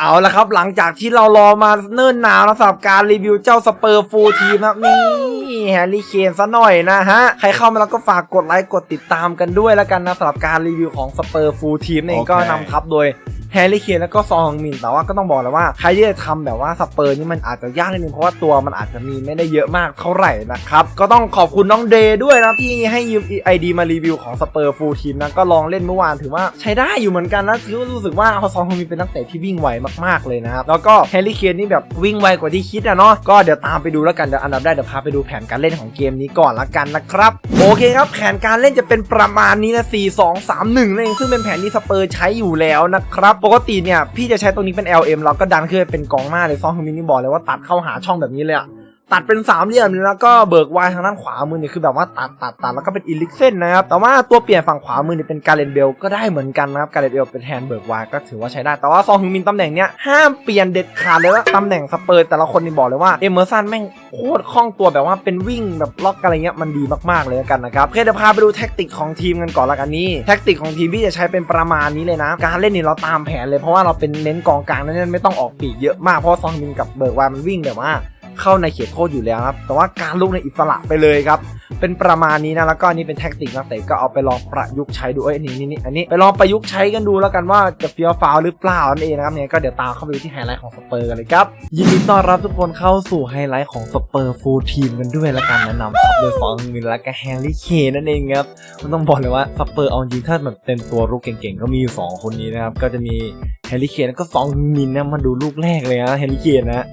เอาละครับหลังจากที่เรารอมาเนิ่นนานแล้วสำหรับการรีวิวเจ้าสเปอร์ฟูลทีมนะครับนี่แฮร์รี่เคนซะหน่อยนะฮะ ใครเข้ามาแล้วก็ฝากกดไลค์กดติดตามกันด้วยแล้วกันนะสำหรับการรีวิวของสเปอร์ฟูลทีมเองโอเคก็นำทัพโดยแฮร์รี่เคนแล้วก็ซองฮึงมินแต่ว่าก็ต้องบอกเลยว่าใครที่จะทำแบบว่าสเปอร์นี่มันอาจจะยากนิดนึงเพราะว่าตัวมันอาจจะมีไม่ได้เยอะมากเท่าไหร่นะครับก็ต้องขอบคุณน้องเดย์ด้วยนะที่ให้ยืมไอดีมารีวิวของสเปอร์ฟูลทีมนะก็ลองเล่นเมื่อวานถือว่าใช้ได้อยู่เหมือนกันนะถือว่ารู้สึกว่าเขาซองฮึงมินเป็นนักเตะที่วิ่งไวมากๆเลยนะครับ แล้วก็แฮร์รี่เคนนี่แบบวิ่งไวกว่าที่คิดอะเนาะก็เดี๋ยวตามไปดูแล้วกันเดี๋ยวอันดับได้เดี๋ยวพาไปดูแผนการเล่นของเกมนี้ก่อนละกันนะครับโอเคครับแผนการเล่นจะเป็นประมาณนี้นะ4 2 3 1นั่นเองซึ่งเป็นแผนที่สเปอร์ใช้อยู่แล้วนะครับปกติเนี่ยพี่จะใช้ตรงนี้เป็น LM แล้วก็ดันขึ้นเป็นกองหน้าเลยซองฮึงมินนี่บอกเลยว่าตัดเข้าหาช่องแบบนี้เลยอะ ตัดเป็นสามเหลี่ยมเลยแล้วก็เบิกวายทางด้านขวามือเนี่ยคือแบบว่าตัดตัดตัดแล้วก็เป็นอีลิกเซนนะครับแต่ว่าตัวเปลี่ยนฝั่งขวามือเนี่ยเป็นการเลนเบลก็ได้เหมือนกันนะครับการเลนเบลเป็นแทนเบิกวายก็ถือว่าใช้ได้ แต่ว่าซองฮึงมินตำแหน่งเนี้ยห้ามเปลี่ยนเด็ดขาดเลยว่าตำแหน่งสเปอร์แต่ละคนนี่บอกเลยว่าเอเมอร์สันแม่งโคตรคล่องตัวแบบว่าเป็นวิ่งแบบล็อกอะไรเงี้ยมันดีมากๆเลยกันนะครับโอเคเดี๋ยวพาไปดูแท็กติกของทีมกันก่อนละกันนี่แท็กติกของทีมพี่จะใช้เป็นประมาณนี้เลยนะ การเล่นนี่เราตามแผนเลยเพราะว่าเราเป็นเน้นกองกลางนั้นไม่ต้องออกปีกเยอะมากเพราะซองมินกับเบิกวายมันวิ่งแบบว่า เข้าในเขตโทษอยู่แล้วครับ แต่ว่าการลุกในอิสระไปเลยครับ เป็นประมาณนี้นะแล้วก็อันนี่เป็นแท็กติกนักเตะก็เอาไปลองประยุกต์ใช้ดูเอ้ยนี่นี่นี่อันนี้ไปลองประยุกต์ใช้กันดูแล้วกันว่าจะเฟี้ยวฟ้าวหรือเปล่านั่นเองนะครับเนี่ยก็เดี๋ยวตามเข้าไปดูที่ไฮไลท์ของสเปอร์กันเลยครับยินดีต้อนรับทุกคนเข้าสู่ไฮไลท์ของสเปอร์ฟูลทีมกันด้วยแล้วกันแนะนำครับโดยฟองมินและก็แฮร์รี่เคนนั่นเองครับมันต้องบอกเลยว่าสเปอร์เอาจริงถ้าแบบเต็มตัวรุกเก่งๆก็มีอยู่สองคนนี้นะครับก็จะมีแฮร์รี่เคนแล้วก็ฟองมินนะมาดูลูกแรกเลยนะแฮร์รี่เคนนะ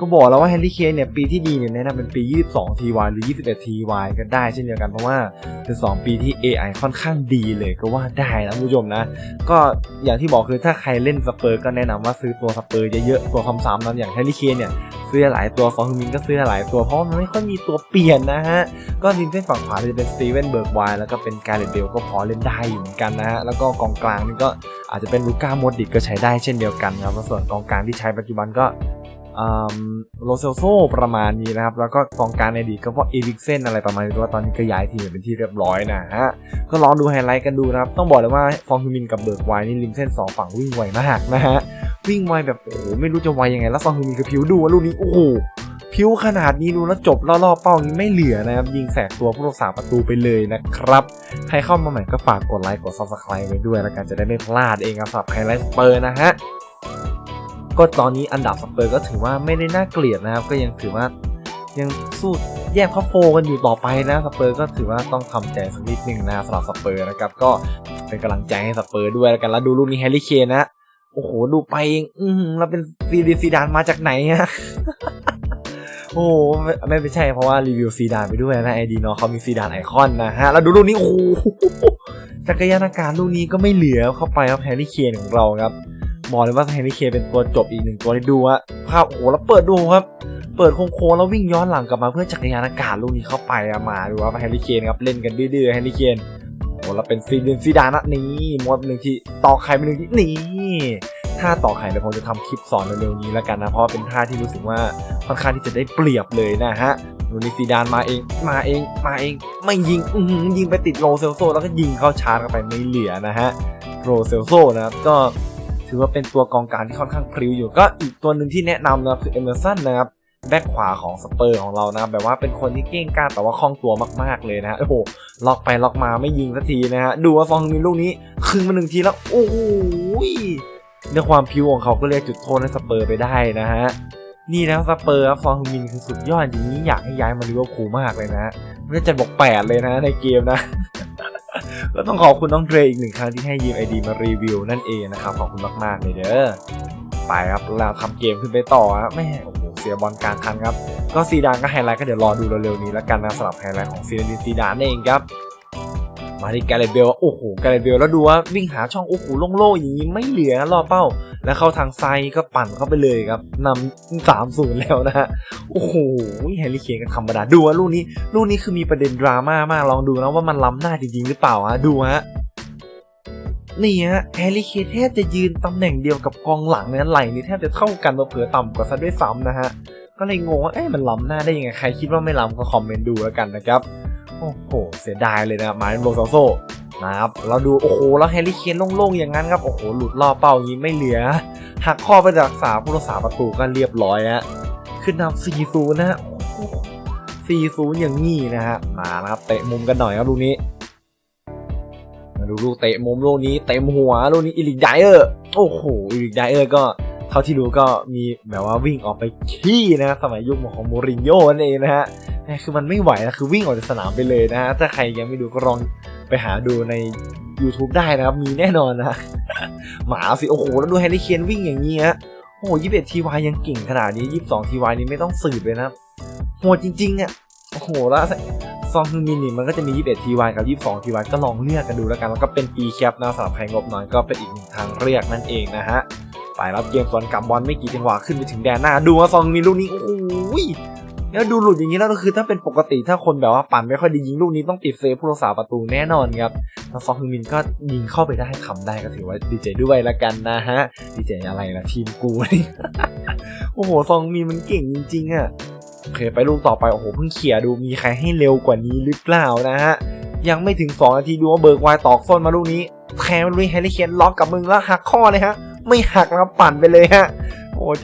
ก็บอกแล้วว่าแฮร์รี่เคนเนี่ยปีที่ดีเนี่ยแนะนำเป็นปี 22 TY หรือ 21 TY ก็ได้เช่นเดียวกันเพราะว่าเป็น2ปีที่ AI ค่อนข้างดีเลยก็ว่าได้นะคุณผู้ชมนะ ก็อย่างที่บอกคือถ้าใครเล่นสเปอร์ก็แนะนำว่าซื้อตัวสเปอร์เยอะๆตัวซ้ำๆนะอย่างแฮร์รี่เคนเนี่ยซื้อหลายตัวฟองมินก็ซื้อหลายตัวเพราะมันไม่ค่อยมีตัวเปลี่ยนนะฮะ ก็ริมเส้นฝั่งขวาจะเป็นสตีเวนเบิร์กไวแล้วก็เป็นการ์เรตเบลก็พอเล่นได้อยู่เหมือนกันนะฮะ แล้วก็กองกลางนี่ก็อาจจะเป็นลูก้าโมดริกก็ใช้ได้เช่นเดียวกันครับส่วนกองกลางที่ใช้ปัจจุบันก็ โรเซลโซประมาณนี้นะครับ แล้วก็กองการในดีก็พวกเอริกเซนอะไรประมาณนี้ว่าตอนนี้ก็ย้ายทีมเป็นที่เรียบร้อยนะฮะก็ลองดูไฮไลท์กันดูนะครับ ต้องบอกเลยว่าฟองฮูมินกับเบิร์กไวนี่ริมเส้นสองฝั่งวิ่งไวมากนะฮะวิ่งไวแบบโอ้โหไม่รู้จะไวยังไง แล้วฟองฮูมินคือผิวดูว่าลูกนี้โอ้โหผิวขนาดนี้ดูแล้วจบล่อๆเป้านี้ไม่เหลือนะครับ ยิงแสกตัวผู้รักษาประตูไปเลยนะครับ ใครเข้ามาใหม่ก็ฝากกดไลค์กดซับสไครต์ไว้ด้วย แล้วกันจะได้ไม่พลาดเองครับสำหรับไฮไลท์สเปอร์นะฮะ ก็ตอนนี้อันดับสเปอร์ก็ถือว่าไม่ได้น่าเกลียดนะครับ ก็ยังถือว่ายังสู้แยกท็อปโฟกันอยู่ต่อไปนะสเปอร์ก็ถือว่าต้องทำใจสักนิดหนึ่งนะสำหรับสเปอร์นะครับก็เป็นกำลังใจให้สเปอร์ด้วยแล้วกันแล้วดูลูกนี้แฮร์รี่เคนนะโอ้โหดูไปเองอืมเราเป็นซีดีซีดานมาจากไหนฮะโอ้โหไม่ไม่ใช่เพราะว่ารีวิวซีดานไปด้วยนะไอดีเนาะเขามีซีดานไอคอนนะฮะแล้วดูลูกนี้โอ้โหจักรยานอากาศลูกนี้ก็ไม่เหลือเข้าไปครับแฮร์รี่เคนของเราครับ บอกเลยว่าแฮร์รี่เคนเป็นตัวจบอีกหนึ่งตัวที่ดูอะภาพโอ้โหแล้วเปิดดูครับ เปิดโค้งๆแล้ววิ่งย้อนหลังกลับมาเพื่อจักรยานอากาศลูกนี้เข้าไปอะมาดูว่าแฮร์รี่เคนครับเล่นกันดื้อๆแฮร์รี่เคนโอ้โหแล้วเป็นซีเดนซีดานนะนี่มดหนึ่งที่ต่อไข่เป็นหนึ่งที่นี่ท่าต่อไข่เดี๋ยวผมจะทำคลิปสอนเร็วๆนี้แล้วกันนะเพราะเป็นท่าที่รู้สึกว่าค่อนข้างที่จะได้เปรียบเลยนะฮะดูนี่ซีดานมาเองมาเองมาเองไม่ยิงอืยิงไปติดโรเซลโซแล้วก็ยิงเข้าชาร์จเข้าไปไม่เหลือนะฮะโรเซลโซนะครับก็ ถือว่าเป็นตัวกองกลางที่ค่อนข้างพริ้วอยู่ก็อีกตัวหนึ่งที่แนะนำนะคือเอเมอร์สันนะครับแบ็คขวาของสเปอร์ของเรานะครับแบบว่าเป็นคนที่เก่งกล้าแต่ว่าคล่องตัวมากๆเลยนะฮะโอ้โหล็อกไปล็อกมาไม่ยิงสักทีนะฮะดูว่าฟองมินลูกนี้คึงมาหนึ่งทีแล้วโอ้โหในความพิ้วของเขาก็เรียกจุดโทษให้สเปอร์ไปได้นะฮะนี่นะสเปอร์ครับฟองมินคือสุดยอดจริงๆนี่อยากให้ย้ายมาลิเวอร์พูลมากเลยนะฮะไม่ได้จะบอกแปดเลยนะในเกมนะ ก็ต้องขอบคุณน้องเดรอีกหนึ่งครั้งที่ให้ยืมไอดีมารีวิวนั่นเองนะครับขอบคุณมากๆเลยเด้อไปครับเราทำเกมขึ้นไปต่อครับแม่โอ้โหเสียบอลกลางคันครับก็ซีดานก็ไฮไลท์ก็เดี๋ยวรอดูเร็วๆนี้แล้วกันนะสำหรับไฮไลท์ของซีดานซีดานเองครับ มาที่แกเรตเบลโอ้โหแกเรตเบลแล้วดูว่าวิ่งหาช่องโอ้โหโล่งๆอย่างนี้ไม่เหลือรอเป้า แล้วเข้าทางไซก็ปั่นเข้าไปเลยครับนำสามศูนย์แล้วนะฮะโอ้โหแฮร์รี่เคนก็ธรรมดาดูว่าลูกนี้ลูกนี้คือมีประเด็นดราม่ามากลองดูนะว่ามันล้ำหน้าจริงๆหรือเปล่าฮะดูฮะนี่ฮะแฮร์รี่เคนแทบจะยืนตำแหน่งเดียวกับกองหลังนี่ยไหลนี่แทบจะเท่ากันเผื่อต่ำกว่าซะด้วยซ้ำนะฮะก็เลยงงว่าเอ๊ะมันล้ำหน้าได้ยังไงใครคิดว่าไม่ล้ำก็คอมเมนต์ดูแล้วกันนะครับ โอ้โห เสียดายเลยนะมาเป็นโรซาโซนะครับเราดู โอ้โห แล้วแฮร์รี่เคนโล่งๆ อย่างนั้นครับ โอ้โห หลุดล่อเป้าย่างนี้ไม่เหลือ หักข้อไปจากสามผู้รักษาประตูก็เรียบร้อยฮะขึ้นนำ4 0นะฮะโอ้โห4 0อย่างงี้นะฮะ มาแล้วครับ เตะมุมกันหน่อยครับลูกนี้ มาดูลูกเตะมุมลูกนี้ เต็มหัวลูกนี้อีลิกไดเออร์ โอ้โหอีลิกไดเออร์ก็ เท่าที่รู้ก็มีแบบว่าวิ่งออกไปขี้นะสมัยยุคของโมรินโญ่นั่นเองนะฮะ คือมันไม่ไหวนะคือวิ่งออกจากสนามไปเลยนะฮะถ้าใครยังไม่ดูก็ลองไปหาดูใน YouTube ได้นะครับ มีแน่นอนนะหมาสิ โอ้โห แล้วดูแฮร์รี่เคนวิ่งอย่างนี้ฮะโอ้โหยี่สิบเอ็ดทีวายยังเก่งขนาดนี้ยี่สิบสองทีวายนี้ไม่ต้องสืบเลยนะโหดจริงๆอะโอ้โหแล้วซองฮึงมินนี่มันก็จะมี 21 TY กับ 22 TY ก็ลองเลือกกันดูแล้วกันแล้วก็เป็น E cap นะสำหรับใครงบน้อยก็เป็นอีกหนึ่งทางเลือกนั่นเองนะฮะไปรับเกมสวนกับบอลไม่กี่จังหวะขึ้นไปถึงแดนหน้า ดูว่าซองฮึงมินลูกนี้โอ้โห แล้วดูหลุดอย่างนี้แล้วก็คือถ้าเป็นปกติถ้าคนแบบว่าปั่นไม่ค่อยดียิงลูกนี้ต้องติดเซฟผู้รักษาประตูแน่นอนครับแล้วซองฮึงมินก็ยิงเข้าไปได้ทำได้ก็ถือว่าดีใจด้วยละกันนะฮะดีใจอะไรล่ะทีมกูนี่โอ้โหซองมินมันเก่งจริงๆอะโอเคไปลูกต่อไปโอ้โหเพิ่งเขี่ยดูมีใครให้เร็วกว่านี้หรือเปล่านะฮะยังไม่ถึง 2 นาทีดูว่าเบิร์กไวตอกส้นมาลูกนี้แทงลุยแฮร์รี่เคนล็อกกับมึงแล้วหักข้อเลยฮะ ไม่หักแล้วปั่นไปเลยฮะ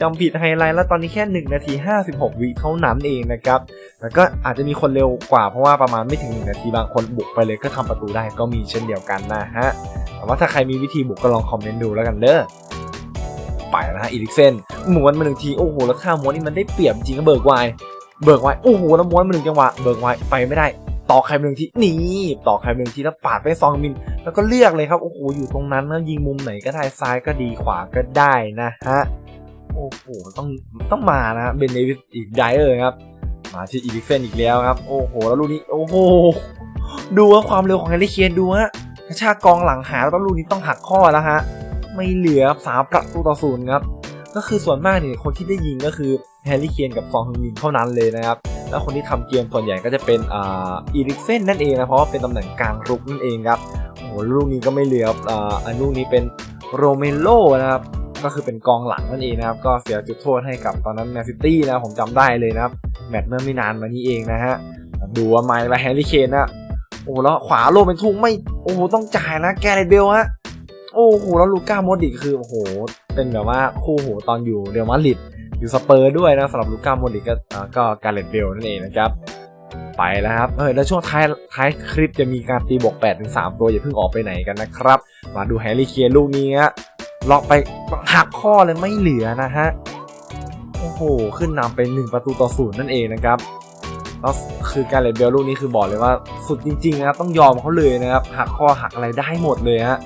จำผิดไฮไลท์แล้วตอนนี้แค่ 1 นาที 56 วิเท่านั้นเองนะครับ แล้วก็อาจจะมีคนเร็วกว่าเพราะว่าประมาณไม่ถึง 1 นาทีบางคนบุกไปเลยก็ทำประตูได้ก็มีเช่นเดียวกันนะฮะ แต่ว่าถ้าใครมีวิธีบุกก็ลองคอมเมนต์ดูแล้วกันเด้อไปนะฮะอีลิกเซนม้วนมาหนึ่งทีโอ้โหแล้วท่าม้วนนี่มันได้เปรียบจริงก็เบิร์กไวเบิกไวโอ้โหแล้วม้วนมาหนึ่งจังหวะเบิกไวไปไม่ได้ต่อใครหนึ่งทีนี่ต่อใครหนึ่งทีแล้วปาดไปซองมิน แล้วก็เลือกเลยครับโอ้โหอยู่ตรงนั้นแล้วยิงมุมไหนก็ได้ซ้ายก็ดีขวาก็ได้นะฮะ โอ้โหต้องต้องมานะเบนเดวิสอีกไดเออร์ครับ มาที่อีลิกเซนอีกแล้วครับ โอ้โห แล้วลูกนี้ โอ้โห ดูว่าความเร็วของแฮร์รี่เคนดูฮะกระชากกองหลังหาแล้วลูกนี้ต้องหักข้อแล้วฮะ ไม่เหลือสามประตูต่อศูนย์ครับ ก็คือส่วนมากเนี่ยคนที่ได้ยิงก็คือแฮร์รี่เคนกับซองฮึงมินเท่านั้นเลยนะครับ แล้วคนที่ทำเกมส่วนใหญ่ก็จะเป็นอ่าอีริกเซนนั่นเองนะเพราะว่าเป็นตำแหน่งกลางรุกนั่นเองครับโอ้โหลูกนี้ก็ไม่เหลืออ่าอันลูกนี้เป็นโรเมโลนะครับ ก็คือเป็นกองหลังนั่นเองนะครับ ก็เสียจุดโทษให้กับตอนนั้นแมนซิตี้นะผมจำได้เลยนะครับ แมตช์เมื่อไม่นานมานี้เองนะฮะ ดูว่าไมค์และแฮร์รี่เคนนะโอ้โหแล้วขวาโลเป็นทุ่งไม่ โอ้โหต้องจ่ายนะแกเรตเบลฮะ โอ้โหแล้วลูก้าโมดริคือโอ้โห เป็นแบบว่าคู่หูตอนอยู่เรอัลมาดริดอยู่สเปอร์ด้วยนะสำหรับลูก้าโมดริกก็ก็การเลตเบลนั่นเองนะครับไปแล้วครับ เออแล้วช่วงท้ายท้ายคลิปจะมีการตีบวก8ถึง3ตัวอย่าเพิ่งออกไปไหนกันนะครับ มาดูแฮร์รี่เคียลูกนี้ฮะ ล็อกไปหักข้อเลยไม่เหลือนะฮะ โอ้โห ขึ้นนำเป็น1ประตูต่อศูนย์นั่นเองนะครับแล้วคือการเลตเบลลูกนี้คือบอกเลยว่าสุดจริงๆนะครับต้องยอมเขาเลยนะครับหักข้อหักอะไรได้หมดเลยฮะ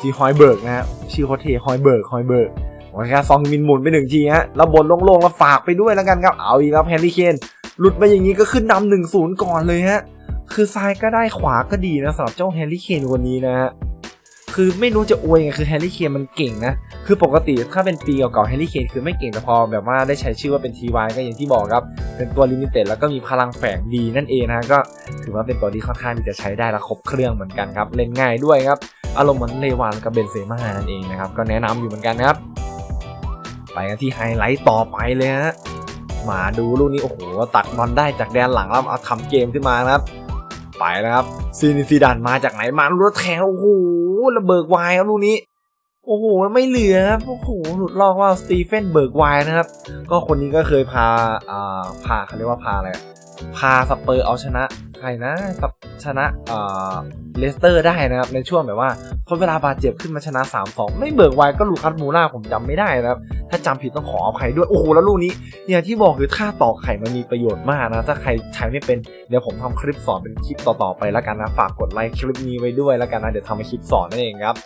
ทีฮอยเบิร์กนะฮะชื่อเขาเทฮอยเบิร์กฮอยเบิร์กโอเคครับซองมินหมุนไปหนึ่งทีฮะแล้วบนโล่งๆแล้วฝากไปด้วยแล้วกันครับเอาอีกครับแฮร์รี่เคนหลุดไปอย่างนี้ก็ขึ้นนำหนึ่งศูนย์ก่อนเลยฮะคือซ้ายก็ได้ขวาก็ดีนะสำหรับเจ้าแฮร์รี่เคนคนนี้นะฮะ คือไม่รู้จะอวยไงคือแฮร์รี่เคนมันเก่งนะ คือปกติถ้าเป็นปีเก่าๆแฮร์รี่เคนคือไม่เก่งแต่พอแบบว่าได้ใช้ชื่อว่าเป็นทีวก็อย่างที่บอกครับ เป็นตัวลิมิเต็ดแล้วก็มีพลังแฝงดีนั่นเองนะก็ถือว่าเป็นตัวที่ค่อนข้างที่จะใช้ได้และครบเครื่องเหมือนกันครับ เล่นง่ายด้วยครับ อารมณ์เหมือนเลวานกับเบนเซม่านั่นเองนะครับก็แนะนำอยู่เหมือนกันนะครับ ไปกันที่ไฮไลท์ต่อไปเลยฮะมาดูลูกนี้โอ้โหตัดบอลได้จากแดนหลังแล้วเอาทำเกมขึ้นมานะครับ ไปนะครับซีนิซีดันมาจากไหนมาลูกแทงโอ้โหระเบิกไวายครับลูกนี้ โอ้โหไม่เหลือครับโอ้โหหลุดลอกว่าสตีเฟนเบิร์กไวน์นะครับ ก็คนนี้ก็เคยพาอ่าพาเขาเรียกว่าพาอะไรพาสเปอร์เอาชนะใครนะส ชนะอ่าเลสเตอร์ได้นะครับในช่วงแบบว่าพอเวลาบาดเจ็บขึ้นมาชนะ 3-2 ไม่เบิกไวก็ลูคัสมูล่าผมจำไม่ได้นะครับ ถ้าจำผิดต้องขออภัยด้วย โอ้โห แล้วลูกนี้อย่างที่บอกคือท่าตอกไข่มันมีประโยชน์มากนะ ถ้าใครใช้ไม่เป็น เดี๋ยวผมทำคลิปสอนเป็นคลิปต่อ ๆ ไปแล้วกันนะ ฝากกดไลค์คลิปนี้ไว้ด้วยแล้วกันนะ เดี๋ยวทำเป็นคลิปสอนนั่นเองครับ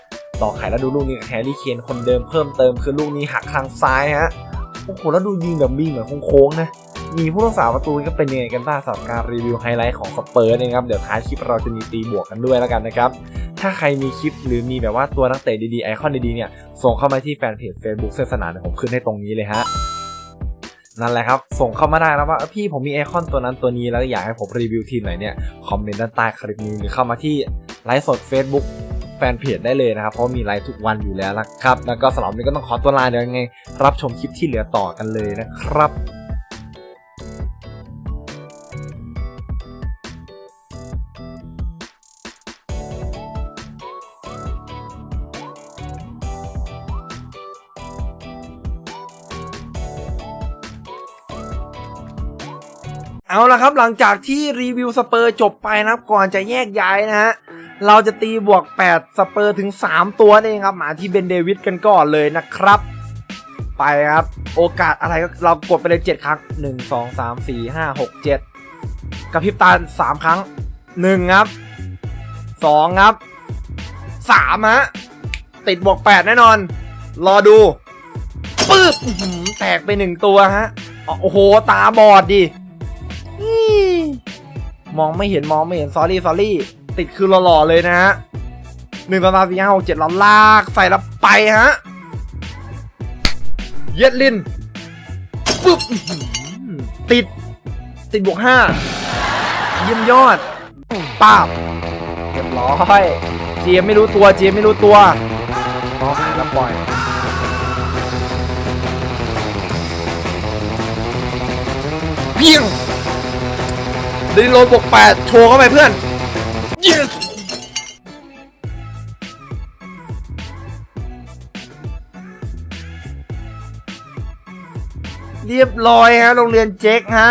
ตอกไข่แล้วดูลูกนี้แฮร์รี่เคนคนเดิมเพิ่มเติมคือลูกนี้หักทางซ้ายฮะโอ้โหแล้วดูยิงแบบมีเหมือนโค้งๆนะ มีผู้รักษาประตูก็เป็นยังไงกันบ้างสำหรับการรีวิวไฮไลท์ของสเปอร์นะครับเดี๋ยวท้ายคลิปเราจะมีตีบวกกันด้วยแล้วกันนะครับถ้าใครมีคลิปหรือมีแบบว่าตัวนักเตะดีๆไอคอนดีๆเนี่ยส่งเข้ามาที่แฟนเพจ Facebook เส้นสนามเดี๋ยวผมขึ้นให้ตรงนี้เลยฮะนั่นแหละครับ ส่งเข้ามาได้แล้วว่าพี่ผมมีไอคอนตัวนั้นตัวนี้แล้วอยากให้ผมรีวิวทีมไหนเนี่ยคอมเมนต์ด้านใต้คลิปนี้หรือเข้ามาที่ไลฟ์สด Facebook แฟนเพจได้เลยนะครับ เพราะมีไลฟ์ทุกวันอยู่แล้วนะครับ แล้วก็สำหรับนนี้ก็ต้องขอตัวลาเดี๋ยวยังไง รับชมคลิปที่เหลือต่อกันเลยนะครับ เอาละครับหลังจากที่รีวิวสเปอร์จบไปนะครับก่อนจะแยกย้ายนะฮะเราจะตีบวก 8 สเปอร์ถึง 3 ตัวนั่เองครับมาที่เบนเดวิดกันก่อนเลยนะครับ ไปครับ โอกาสอะไรก็เรากดไปเลย 7 ครั้ง 1 2 3 4 5 6 7กระพริบตา3 ครั้ง 1 ครับ 2 ครับ 3 ฮะ ติดบวก 8 แน่นอน รอดูปึ๊บแตกไป 1 ตัวฮะ โอ้โห ตาบอดดี มองไม่เห็นมองไม่เห็น s อรี่ s อรี่ติดคือหล่อๆเลยนะฮะหนึ่งสอสามสี่ห้าหกเจ็ดเราลากใส่แล้วไปฮะ เย็ดลินปึ๊บติด ติดบวกห้าเยี่ยมยอดป้าบเรียบร้อยเจมไม่รู้ตัวเจมไม่รู้ตัวน้องหายแล้วปล่อยเพียง ดิโลบวกแปดโชว์เข้าไปเพื่อน yes เรียบร้อยฮะโรงเรียนเจ๊กฮะ